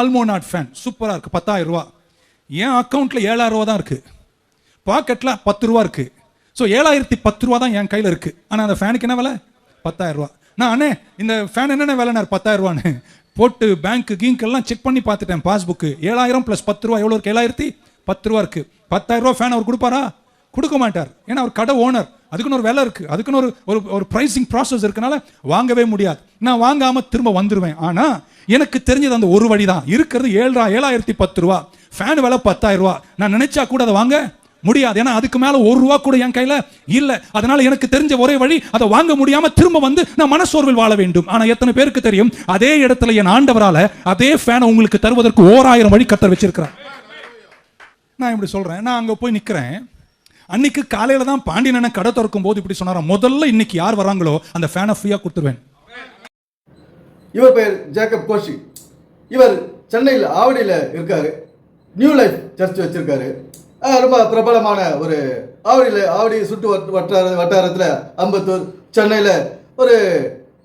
அல்மோனாட் fan சூப்பராக இருக்குது பத்தாயிரம் ரூபா. என் அக்கௌண்ட்டில் ஏழாயிரம் ரூபா தான் இருக்குது பாக்கெட்டில் பத்து ரூபா இருக்குது ஸோ ஏழாயிரத்தி பத்து ரூபா தான் என் கையில் இருக்குது ஆனால் அந்த ஃபேனுக்கு என்ன விலை? பத்தாயிரம் ரூபா. நான் அண்ணே இந்த ஃபேன் என்னென்ன விலைனார்? பத்தாயிரம் ரூபான்னு. போட்டு பேங்க்கு கிங்க்கெல்லாம் செக் பண்ணி பார்த்துட்டேன் பாஸ்புக்கு ஏழாயிரம் ப்ளஸ் பத்து ரூபா எவ்வளோ இருக்கு? ஏழாயிரத்தி பத்து ரூபா இருக்குது பத்தாயிரம் ரூபா ஃபேன் அவர் கொடுப்பாரா? கொடுக்க மாட்டார். ஏன்னா அவர் கடை ஓனர் அதுக்குன்னு ஒரு விலை இருக்குது அதுக்குன்னு ஒரு ஒரு ஒரு ப்ரைஸிங் ப்ராசஸ் இருக்கனால வாங்கவே முடியாது. நான் வாங்காமல் திரும்ப வந்துடுவேன் ஆனால் எனக்கு தெரிஞ்சது அந்த ஒரு வழி தான் இருக்கிறது ஏழா ஏழாயிரத்தி பத்து ரூபா. ஃபேன் விலை பத்தாயிரம் ரூபா. நான் நினைச்சா கூட அதை வாங்க முடியாது. ஏன்னா அதுக்கு மேலே ஒரு ரூபா கூட என் கையில் இல்லை. அதனால எனக்கு தெரிஞ்ச ஒரே வழி அதை வாங்க முடியாமல் திரும்ப வந்து நான் மனசோர்வில் வாழ வேண்டும். ஆனால் எத்தனை பேருக்கு தெரியும்? அதே இடத்துல என் ஆண்டவரால் அதே ஃபேனை உங்களுக்கு தருவதற்கு ஓராயிரம் வழி கத்தர் வச்சிருக்கிறார். நான் இப்படி சொல்கிறேன் நான் அங்கே போய் நிற்கிறேன் அன்னைக்கு காலையில தான் பாண்டியனை கடை திறக்கும் போது இப்படி சொன்னாராம். முதல்ல இன்னைக்கு யார் வராங்களோ அந்த ஃபேனை ஃப்ரீயாக கொடுத்துருவேன். இவர் பெயர் ஜேக்கப் கோஷி. இவர் சென்னையில் ஆவடியில் இருக்காரு. நியூ லைஃப் சர்ச் வச்சிருக்காரு. ரொம்ப பிரபலமான ஒரு ஆவடியில் ஆவடி சுற்று வட்டார வட்டாரத்தில் அம்பத்தூர் சென்னையில் ஒரு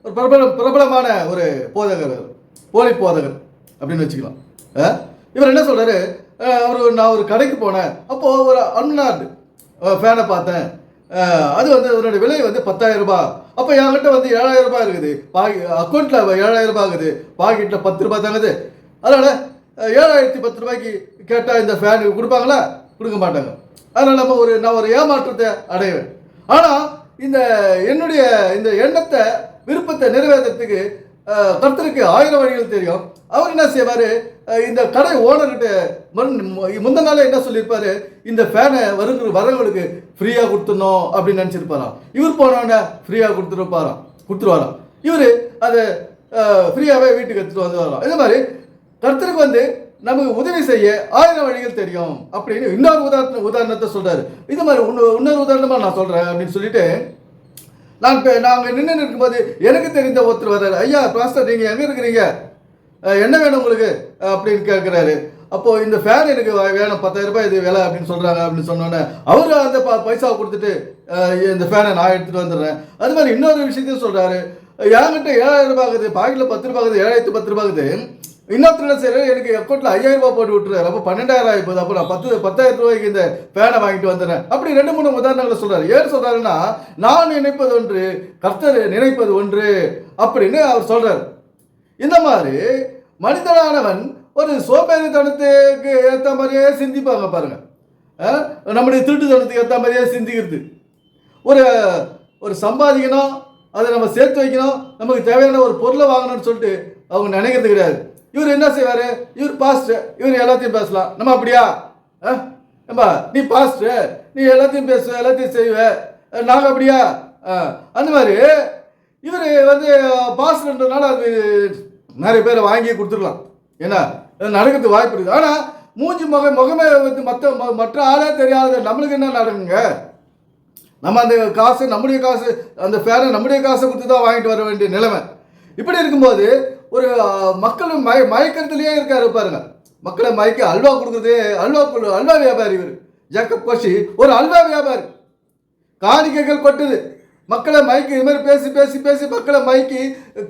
ஒரு பிரபல பிரபலமான ஒரு போதகர் போலி போதகர் அப்படின்னு வச்சுக்கலாம். இவர் என்ன சொல்றாரு? அவர் நான் ஒரு கடைக்கு போனேன். அப்போது ஒரு அன்லார்டு ஃபேனை பார்த்தேன். அது வந்து அதனுடைய விலை வந்து பத்தாயிரம் ரூபாய். அப்போ என்கிட்ட வந்து ஏழாயிரம் ரூபாய் இருக்குது. பாக்கி அக்கௌண்ட்டில் ஏழாயிரம் ரூபாய் ஆகுது பாக்கெட்டில் பத்து ரூபாய் தாங்குது அதனால் ஏழாயிரத்தி பத்து ரூபாய்க்கு கேட்டால் இந்த ஃபேனுக்கு கொடுப்பாங்களா? கொடுக்க மாட்டாங்க. அதனால் நம்ம ஒரு நான் ஒரு ஏமாற்றத்தை அடைவேன். ஆனால் இந்த என்னுடைய இந்த எண்ணத்தை விருப்பத்தை நிறைவேற்றுறதுக்கு கர்த்தருக்கு ஆயிரம் வழிகள் தெரியும். அவர் என்ன செய்வார்? இந்த கடை ஓனர்கிட்ட முன் முந்தின நாளே என்ன சொல்லியிருப்பாரு? இந்த ஃபேனை வருங்கிற வரவங்களுக்கு ஃப்ரீயாக கொடுத்துடணும் அப்படின்னு நினச்சிருப்பாராம். இவர் போனோடனே ஃப்ரீயாக கொடுத்துருப்பாராம். கொடுத்துருவாராம். இவர் அதை ஃப்ரீயாகவே வீட்டுக்கு எடுத்துகிட்டு வந்து வரலாம் இதே மாதிரி கர்த்தருக்கு வந்து நமக்கு உதவி செய்ய ஆயிரம் வழிகள் தெரியும் அப்படின்னு இன்னொரு உதாரண உதாரணத்தை சொல்கிறாரு இது மாதிரி இன்னொரு இன்னொரு உதாரணமாக நான் சொல்கிறேன் அப்படின்னு சொல்லிட்டு நான் இப்போ நாங்கள் நின்று இருக்கும்போது எனக்கு தெரிந்த ஒருத்தர் வர்றாரு. ஐயா பாஸ்டர் நீங்கள் எங்கே இருக்கிறீங்க? என்ன வேணும் உங்களுக்கு? அப்படின்னு கேட்குறாரு. அப்போது இந்த ஃபேன் எனக்கு வே- வேணும் பத்தாயிரம் ரூபாய் இது வேலை அப்படின்னு சொல்கிறாங்க அப்படின்னு சொன்னோன்னே அவர் அந்த ப பைசாவை கொடுத்துட்டு இந்த ஃபேனை நான் எடுத்துகிட்டு வந்துடுறேன். அது மாதிரி இன்னொரு விஷயத்தையும் சொல்கிறாரு என்கிட்ட ஏழாயிரம் ரூபாய் ஆகுது பாக்கெட்டில் பத்து ரூபாய் ஆகுது ஏழாயிரத்து பத்து ரூபாய் ஆகுது. இன்னொருத்தர் என்ன செய்யறாரு எனக்கு அக்கௌண்ட்ல ஐயாயிரம் ரூபாய் போட்டு விட்டுறாரு. அப்போ பன்னெண்டாயிரம் ஆகி போகுது. அப்போ நான் பத்து பத்தாயிரம் ரூபாய்க்கு இந்த பேனை வாங்கிட்டு வந்துடுறேன். அப்படி ரெண்டு மூணு உதாரணங்களை சொல்றாரு. ஏன் சொல்றாருன்னா நான் நினைப்பது ஒன்று கர்த்தர் நினைப்பது ஒன்று அப்படின்னு அவர் சொல்றாரு. இந்த மாதிரி மனிதனானவன் ஒரு சோம்பேறித்தனத்துக்கு ஏற்ற மாதிரியே சிந்திப்பாங்க பாருங்க. நம்முடைய திருட்டுத்தனத்துக்கு ஏற்ற மாதிரியே சிந்திக்கிறது. ஒரு ஒரு சம்பாதிக்கணும் அதை நம்ம சேர்த்து வைக்கணும் நமக்கு தேவையான ஒரு பொருளை வாங்கணும்னு சொல்லிட்டு அவங்க நினைக்கிறது கிடையாது. இவர் என்ன செய்வார்? இவர் பாஸ்டர் இவர் எல்லாத்தையும் பேசலாம். நம்ம அப்படியா? ஆ? ஏம்பா நீ பாஸ்டர் நீ எல்லாத்தையும் பேசுவ எல்லாத்தையும் செய்வ. நாங்கள் அப்படியா? ஆ, அந்த மாதிரி இவர் வந்து பாஸ்டர்ன்றதுனால அது நிறைய பேரை வாங்கி கொடுத்துடலாம் ஏன்னா அது நடக்கிறதுக்கு வாய்ப்பு இருக்குது. ஆனால் மூஞ்சி முக முகமே வந்து மற்ற மற்ற ஆளே தெரியாத நம்மளுக்கு என்ன நடக்குங்க? நம்ம அந்த காசு நம்முடைய காசு அந்த ஃபேனை நம்முடைய காசை கொடுத்து தான் வாங்கிட்டு வர வேண்டிய நிலைமை. இப்படி இருக்கும்போது ஒரு மக்களும் மக்கள் மய மயக்கத்திலேயே இருக்காரு பாருங்க. மக்களை மயக்க அல்வா கொடுக்குறது அல்வா அல்வா வியாபாரி இவர். ஜக்கப் கோஷி ஒரு அல்வா வியாபாரி. காணிக்கைகள் கொட்டுது. மக்களை மயக்கி இது மாதிரி பேசி பேசி பேசி மக்களை மயக்கி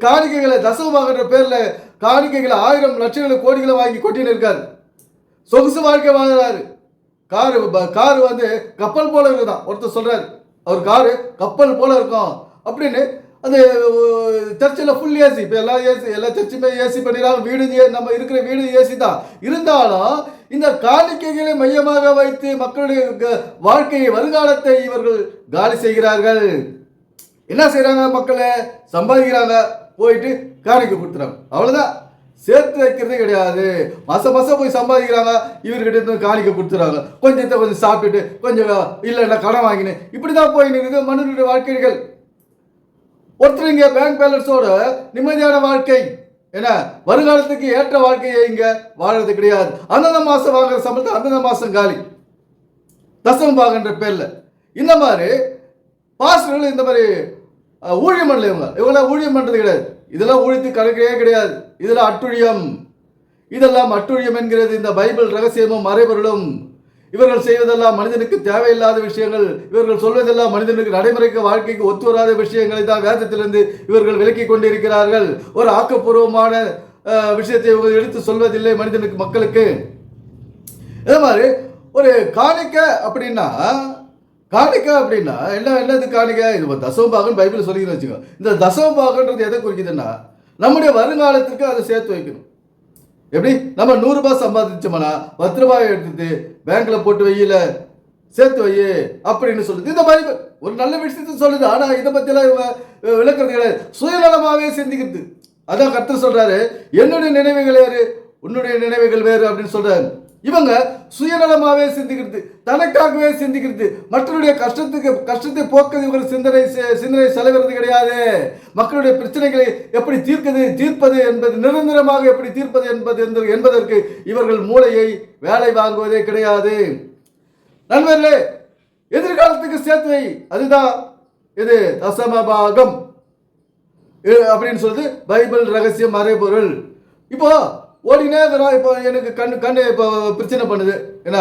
காணிக்கைகளை தசமமாகன்ற பேரில் காணிக்கைகளை ஆயிரம் லட்சங்களை கோடிகளை வாங்கி கொட்டின்னு இருக்காரு. சொகுசு வாழ்க்கை வாங்குறாரு. காரு காரு வந்து கப்பல் போல இருக்குதான். ஒருத்தர் சொல்கிறாரு அவர் காரு கப்பல் போல இருக்கும். அப்படின்னு அந்த சர்ச்சில் ஃபுல் ஏசி இப்போ எல்லா ஏசி எல்லா சர்ச்சுமே ஏசி பண்ணிடுறாங்க. வீடு நம்ம இருக்கிற வீடு ஏசி தான். இருந்தாலும் இந்த காணிக்கைகளை மையமாக வைத்து மக்களுடைய க- வாழ்க்கையை வருங்காலத்தை இவர்கள் காலி செய்கிறார்கள். என்ன செய்கிறாங்க மக்களை? சம்பாதிக்கிறாங்க. போயிட்டு காணிக்கை கொடுத்துறாங்க. அவ்வளோதான் சேர்த்து வைக்கிறதே கிடையாது. மாதம் மாதம் போய் சம்பாதிக்கிறாங்க. இவர்கிட்ட இருந்து காணிக்கை கொடுத்துறாங்க. கொஞ்சத்தை கொஞ்சம் சாப்பிட்டுட்டு கொஞ்சம் இல்லைன்னா கடன் வாங்கினேன் இப்படி தான் போயின்னு இருக்குது மனிதனுடைய வாழ்க்கைகள். ஒருத்தர் இங்கே பேங்க் பேலன்ஸோட நிம்மதியான வாழ்க்கை. ஏன்னா வருங்காலத்துக்கு ஏற்ற வாழ்க்கையை இங்க வாழறது கிடையாது. அந்தந்த மாசம் வாங்குற சம்பளத்தை அந்தந்த மாசம் காலி. தசம் பாகன்ற பேர்ல. இந்த மாதிரி பாஸ்டர்கள் இந்த மாதிரி ஊழியம் பண்ணல இவங்க. இவங்களாம் ஊழியம் பண்றது கிடையாது. இதெல்லாம் ஊழித்து கணக்கே கிடையாது. இதெல்லாம் அட்டுழியம். இதெல்லாம் அட்டுழியம் என்கிறது இந்த பைபிள் ரகசியமும் மறைபொருளும். இவர்கள் செய்வதெல்லாம் மனிதனுக்கு தேவையில்லாத விஷயங்கள். இவர்கள் சொல்வதெல்லாம் மனிதனுக்கு நடைமுறைக்கு வாழ்க்கைக்கு ஒத்து வராத விஷயங்களை தான் வேதத்திலிருந்து இவர்கள் விலக்கி கொண்டிருக்கிறார்கள். ஒரு ஆக்கப்பூர்வமான விஷயத்தை எடுத்து சொல்வதில்லை மனிதனுக்கு மக்களுக்கு. இதே மாதிரி ஒரு காணிக்க அப்படின்னா காணிக்க அப்படின்னா என்ன என்னது காணிக்க? இது ஒரு தசமபாகன் பைபிள் சொல்லிக்கிறேன் வச்சுக்கோ. இந்த தசமபாகன்றது எதை குறிக்குதுன்னா நம்முடைய வருங்காலத்துக்கு அதை சேர்த்து வைக்கணும். எப்படி? நம்ம நூறுரூபா சம்பாதிச்சோம்னா பத்து ரூபாய் எடுத்துட்டு பேங்க்ல போட்டு வையில சேர்த்து வை அப்படின்னு சொல்லுது. இந்த மாதிரி ஒரு நல்ல விஷயத்தை சொல்லுது. ஆனா இதை பத்தியெல்லாம் இவங்க விளக்குறது கிடையாது. சுயநலமாகவே சிந்திக்கிறது. அதான் கர்த்தர் சொல்றாரு என்னுடைய நினைவுகள் வேறு உன்னுடைய நினைவுகள் வேறு அப்படின்னு சொல்றாரு. இவங்க சுயநலமாகவே சிந்திக்கிறது தனக்காகவே சிந்திக்கிறது. மற்றவருடைய கஷ்டத்துக்கு கஷ்டத்தை போக்குறது இவங்க சிந்தனை செ- சிந்தனை செலவிறது கிடையாது. மக்களுடைய பிரச்சனைகளை எப்படி தீர்க்குது தீர்ப்பது என்பது நிரந்தரமாக எப்படி தீர்ப்பது என்பது என்பது- என்பதற்கு இவர்கள் மூளையை வேலை வாங்குவதே கிடையாது. நண்பர்களே எதிர்காலத்துக்கு சேர்த்து வை. அதுதான் இது தசமபாகம். அப்படின்னு சொல்லுது பைபிள் ரகசியம் மறைபொருள். இப்போ ஓடினே இருக்கிறோம் இப்போ எனக்கு கண் கண் இப்போ பிரச்சனை பண்ணுது. என்ன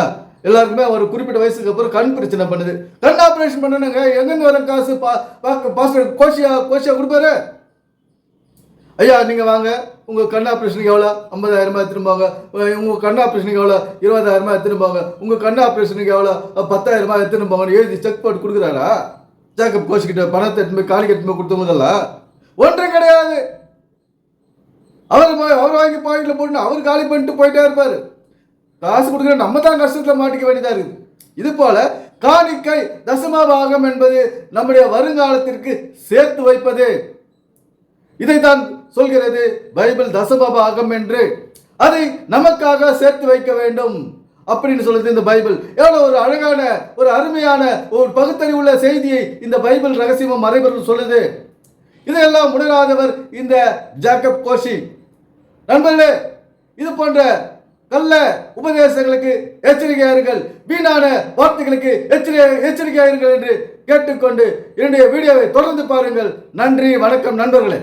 எல்லாருக்குமே ஒரு குறிப்பிட்ட வயசுக்கு அப்புறம் கண் பிரச்சனை பண்ணுது. கண் ஆப்ரேஷன் பண்ணணுங்க. எங்கெங்க வர காசு? பா பாஸ்டர் கோஷியா கோஷியா கொடுப்பாரு. ஐயா நீங்க வாங்க. உங்க கண் ஆப்ரேஷனுக்கு எவ்வளோ ஐம்பதாயிரமா எடுத்துன்னு போங்க உங்க கண் ஆப்ரேஷனுக்கு எவ்வளோ இருபதாயிரமா எடுத்துன்னு போங்க உங்க கண் ஆப்ரேஷனுக்கு எவ்வளோ பத்தாயிரமா எடுத்துன்னு போங்கன்னு எழுதி செக் போட்டு கொடுக்குறாரா? ஜேக்கப் கோஷிக்கிட்ட பணத்தை எடுத்துன்னு போய் காலி கட்டுமே போய் கொடுத்தவங்கதெல்லாம் ஒன்றும் கிடையாது. அவர் அவர் வாங்கி பாக்கெட்ல போட்டு அவர் காலி பண்ணிட்டு போயிட்டே இருப்பாரு. காசு கொடுக்குற நம்ம தான் கஷ்டத்தில் மாட்டிக்க வேண்டியதா இருக்குது. இது போல காணிக்கை தசமபாகம் என்பது நம்முடைய வருங்காலத்திற்கு சேர்த்து வைப்பது. இதைத்தான் சொல்கிறது பைபிள் தசமபாகம் என்று. அதை நமக்காக சேர்த்து வைக்க வேண்டும் அப்படின்னு சொல்லுது இந்த பைபிள். எவ்வளவு ஒரு அழகான ஒரு அருமையான ஒரு பகுத்தறிவுள்ள செய்தியை இந்த பைபிள் ரகசியமும் மறைபொருள் சொல்லுது. இதையெல்லாம் உணராதவர் இந்த ஜாக்கப் கோஷி. நண்பர்களே இது போன்ற நல்ல உபதேசங்களுக்கு எச்சரிக்கையாயிருங்கள். வீணான வார்த்தைகளுக்கு எச்சரிக்கை எச்சரிக்கையாருங்கள் என்று கேட்டுக்கொண்டு என்னுடைய வீடியோவை தொடர்ந்து பாருங்கள். நன்றி வணக்கம் நண்பர்களே.